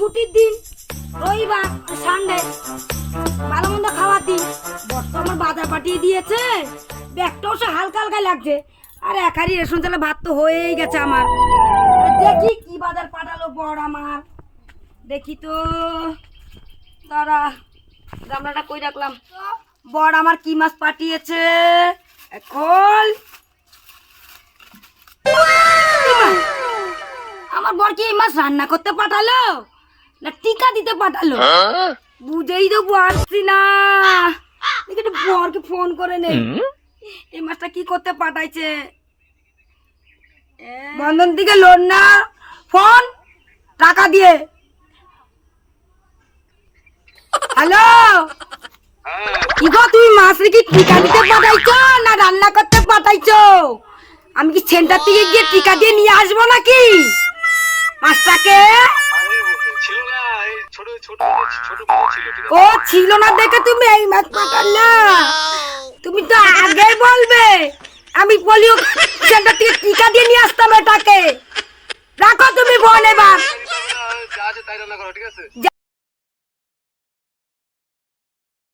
ছুটির দিন রবিবার সানডে ভালো মন্দ খাওয়ার দিন। বর্ষ আমার বাজার পাঠিয়ে দিয়েছে। ব্যাগটাও সে হালকা হালকা লাগছে। আর একারি রেশন চালে ভাত তো হয়েই গেছে আমার। দেখি কি বাজার পাঠালো বড় আমার। দেখি তো দাঁড়া গামলাটা কই রাখলাম? বড় আমার কি মাছ পাঠিয়েছে? এখন আমার বর কি এই মাছ রান্না করতে পাঠালো? না টিকা দিতে পাঠালো। বুঝেই তো পারছি না। একটু বরকে ফোন করে নে এই মাছটা কি করতে পাঠাইছে? বন্ধন থেকে লোন না। ফোন টাকা দিয়ে। হ্যালো? কি গো তুমি মাছ কি টিকা দিতে পাঠাইছো না রান্না করতে পাঠাইছো? আমি কি সেন্টার থেকে গিয়ে টিকা দিয়ে নিয়ে আসব নাকি? মাছটাকে আরে ছিল না এই ছোট ছোট ছোট মাছ ছিল ঠিক আছে ও ছিল না দেখে তুমি এই মাছ পাকালা তুমি তো আগে বলবে আমি বলি সেন্টার থেকে টিকা দিয়ে নিয়ে আসতাম এটাকে। রাখো তুমি বল এবার। যা আছে তাই রান্না করো ঠিক আছে?